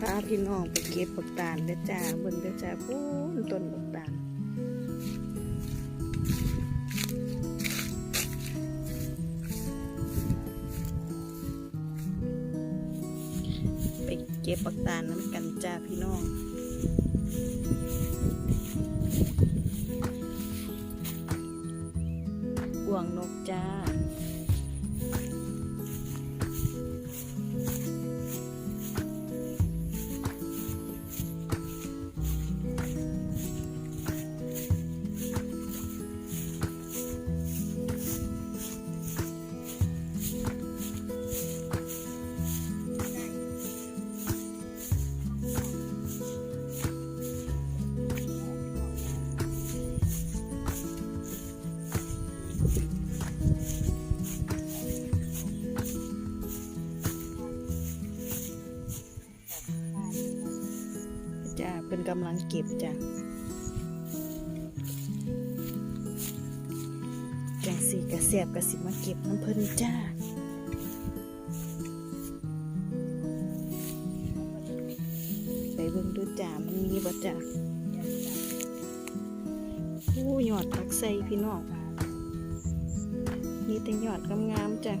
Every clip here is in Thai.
พาพี่น้องไปเก็บบักตาลเด้อจ้าเบิ่งเด้อจ้าพูนต้นบักตาลไปเก็บบักตาลน้ำกันจ้าพี่น้องห่วงนกจ้า เป็นกำลังเก็บจ้ะจังสีกระเสียบกระสิมาเก็บน้ำเพิ่นจ้าไปเบิ่งดูจ้ามันมีบ่จ้าโอ้ยอดผักใส่พี่น้องมีแต่ยอดงามๆจ้ะ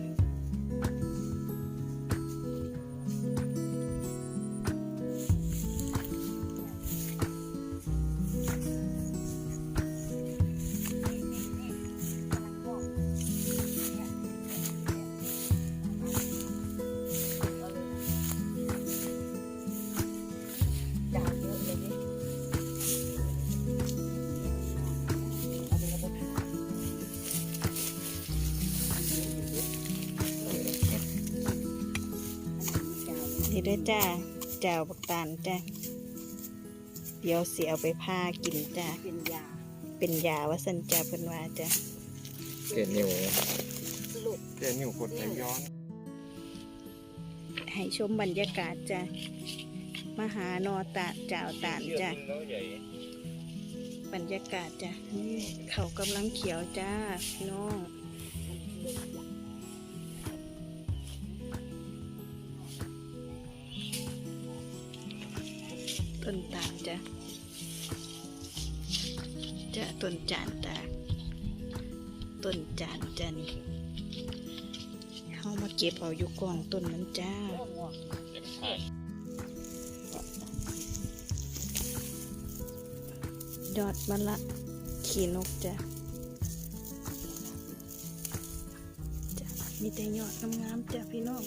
ด้อจ้าเจ้าบักตาลจ้าเดี๋ยวเสียเอาไปพากินจ้าเป็นยาเป็นยาว่าสันจ้าเพิ่นว่าจ้าเกล็ดนิ้วลูกเกล็ดนิ้วกดไหลย้อน ให้ชมบรรยากาศจ้ามาหานอตาเจ้าตาลจ้าบรรยากาศจ้านี่เขากำลังเขียวจ้าพี่น้อง ต้นตาลจ้าจ้าต้นจานตาต้นจานจ้านี่เข้ามาเก็บเอาอยู่กองต้นนั้นจ้ายอดมะละขี่นกจ้ะจ้ะมีแต่ยอดงามๆจ้ะพี่น้อง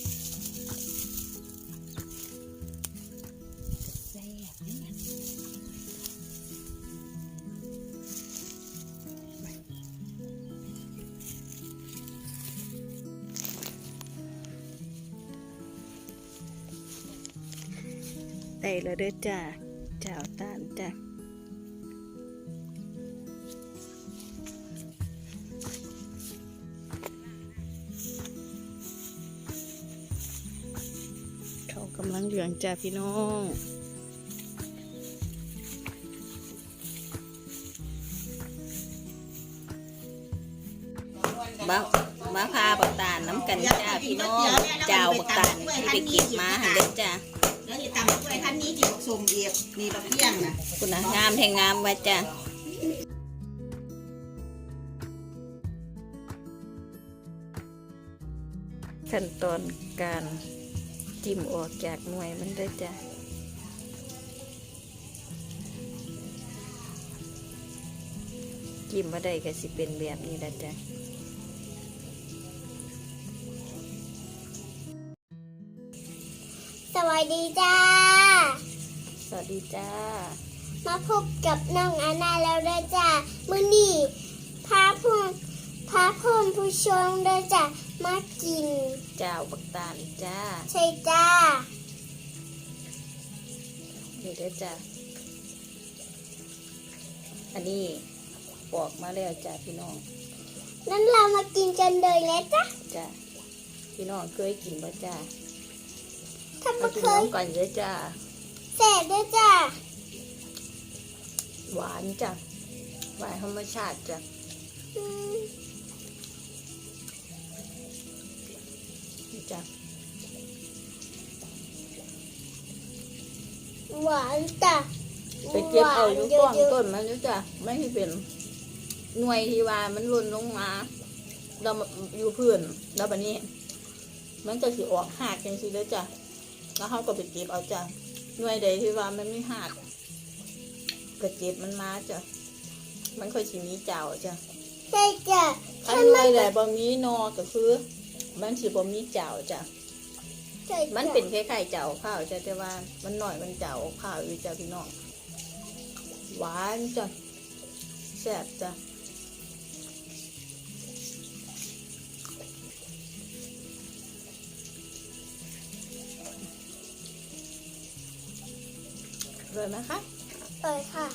ได้แล้วเด้อจ้าเจ้าตาลจ้ะเขากำลังเหลืองจ้าพี่น้องมามาพาบักตาลน้ำกันจ้าพี่น้องเจ้าบักตาลที่ไปเก็บมาหันเด็ดจ้า ที่ตำด้วยท่านนี้ที่บอกสมเอียบมีบักเพี้ยงนะคุณนะงามแห่งงามไว้จ้าขั้นตอนการจิ้มออกจากหน่วยมันได้จ้าจิ้มมาได้ก็สิเป็นแบบนี้แหละจ้ะ วัสดีจ้า สวัสดีจ้า มาพบกับน้องอาณาแล้วเด้อจ้ามื้อนี้พาพุ่มพาพุ่มผู้ชมเด้อจ้ามากินเจ้าบักตาลจ้า ใช่จ้านี่เด้อจ้า อันนี้ปอกมาแล้วจ้าพี่น้อง นั้นเรามากินกันเลยแล้วจ้าจ้าพี่น้องเคยกินบ่จ้า ถ้ามาไม่กินเคยน้ำก่อนเลยจ้าแสบเด้อจ้าหวานจ้ะหวานธรรมชาติจ้ะอืมนี่จ้ะหวานจ้ะไปเก็บเอาอยู่หก้วอนนเยอะต้นมันอยู่จ้ะไม่ให้เป็นหน่วยที่ว่ามันหล่นลงมา เรามาอยู่พื้นแล้วบัดนี้ มันก็สิออกหากจังซี่เด้อจ้ะ แล้วเขาก็ไปเก็บเอาจ้ะหน่วยใดที่ว่ามันไม่หากก็เก็บมันมาจ้ะมันค่อยสิมีเจ้าจ้ะๆใช่จ้ะถ้าหน่วยใดบ่มีนอก็คือ มันสิบ่มีเจ้าจ้ะใช่จ้ะมันเป็นคล้ายๆเจ้าข้าวจ้ะแต่ว่ามันหน่อยมันเจ้าข้าวอยู่จ้ะพี่น้องหวานจ้ะแซ่บจ้ะ เลยไหมคะเออค่ะ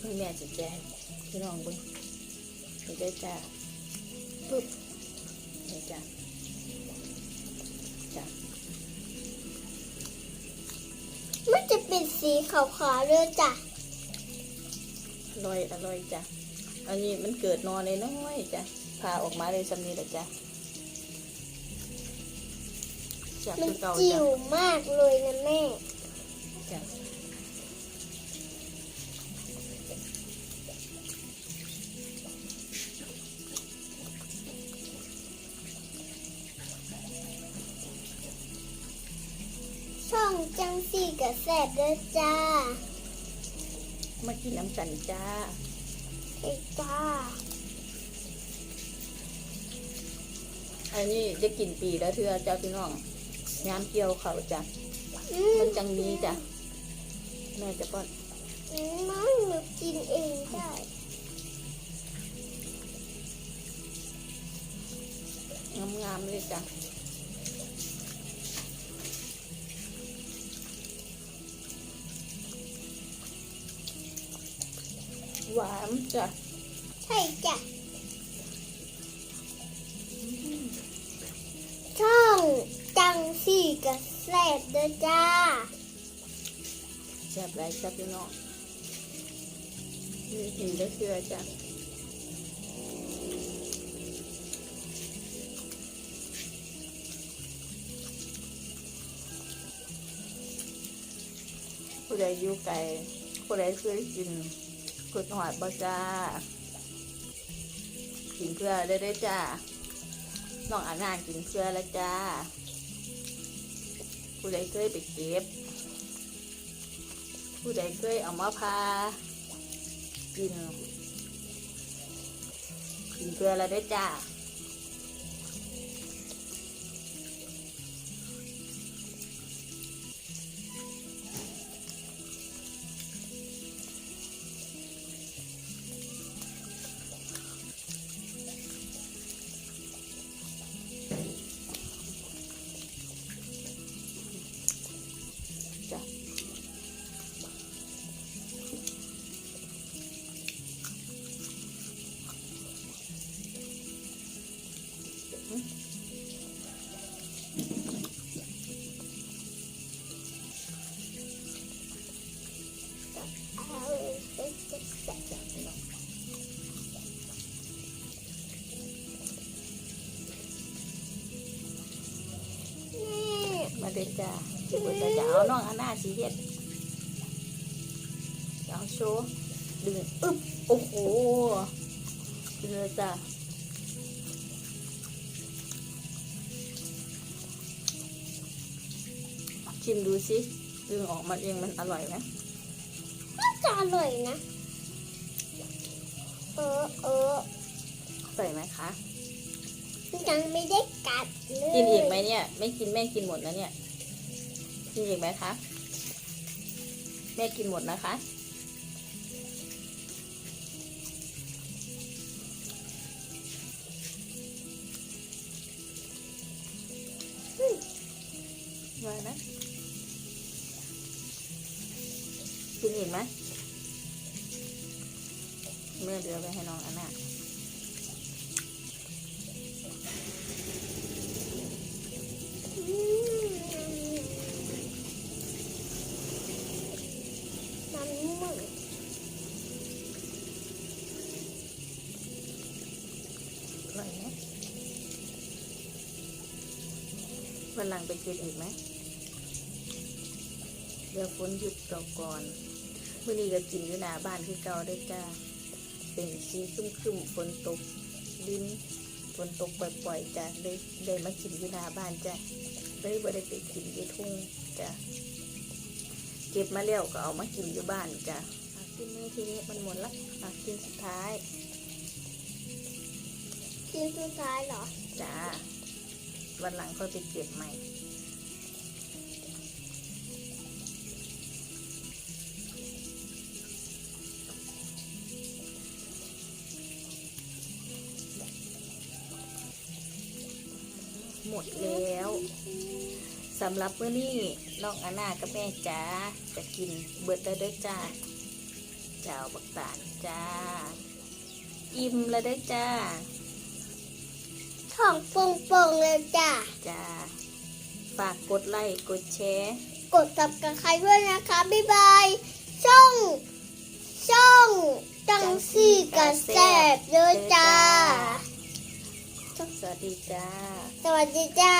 คุณแม่จะแจ้งพี่น้องเบุญนี่ได้จ้าปึ๊บนี่จ้าจ้ามันจะเป็นสีขาวๆเลยจ้ะอร่อยอร่อยจ้ะอันนี้มันเกิดนอนในน้อยๆจ้ะพาออกมาเลยสำนี้แหละจ้ะ จากมันคือเก่าจิ๋จ้ะวมากเลยนะแม่จ้ะช่องจังสี่กระแสบเด้อจ้ามากินน้ำกันจ้าเอ้ยจ้าอันนี้จะกินปีแล้วเทื่อจ้าพี่น้อง ยามเกี่ยวเขาจ้ะอืมมันจังนี้จ้ะแม่จะป้อนมันหนูกินเองได้งามๆเลยจ้ะหวานจ้ะใช่จ้ะ กระแสบด้อจ้าแซ่บไรจ้ะพี่น้องนี่กินได้เชื่อจ้ะผู้ใดอยู่ไกลผู้ใดเคยกินกุดหอดบ่จ้ากินเพื่อได้ได้จ้าน้องอานากินเพื่อแล้วจ้า ผู้ใดเคยไปเก็บ ผู้ใดเคยเอามาพากินกินเพื่อแล้วได้จ้า มาเด็ดจ้าที่บุจะจะเอาน้องอานาสีเฮ็ดเอาโชว์ดึงอึ๊บโอ้โหกินเลยจ้าชิมดูสิดึงออกมาเองมันอร่อยไหมน่าจะอร่อยนะ เออเออใส่ไหมคะยังไม่ได้กัดเลยกินอีกไหมเนี่ย ไม่กินแม่กินหมดนะเนี่ย กินอีกไหมคะ แม่กินหมดนะคะอร่อยไหมกินอีกไหมเมื่อเดือไปให้น้องอันน่ะ อร่อยไหมวันหลังไปเก็บอีกไหมเดี๋ยวฝนหยุดตกก่อนมื่อนี้ก็กินอยู่หน้าบ้านคือเก่าได้จ้าเป็นสีครึมๆฝนตกดินฝนตกปล่อยๆจ้ะได้ได้มากินอยู่หน้าบ้านจ้ะได้บ่ได้ไปกินอยู่ทุ่งจ้ะเก็บมาแล้วก็เอามากินอยู่บ้านจ้ะกินนี้ทีนี้มันหมดละกินสุดท้าย กินสุดท้ายเหรอ จ้า วันหลังค่อยไปเก็บใหม่ หมดแล้วสำหรับเมื่อนี้น้องอาณากับแม่จ๋าจะกินเบิดแล้วเด้อจ้าเจ้าบักตาลจ้า อิ่มแล้วเด้อจ้า ท้องโป่งๆเลยจ้ะ จ้าฝากกดไลค์กดแชร์ กดตับกับใครด้วยนะคะ บ๊ายบาย ช่อง ช่อง จังสี่กระแสบเลยจ้า สวัสดีจ้า สวัสดีจ้า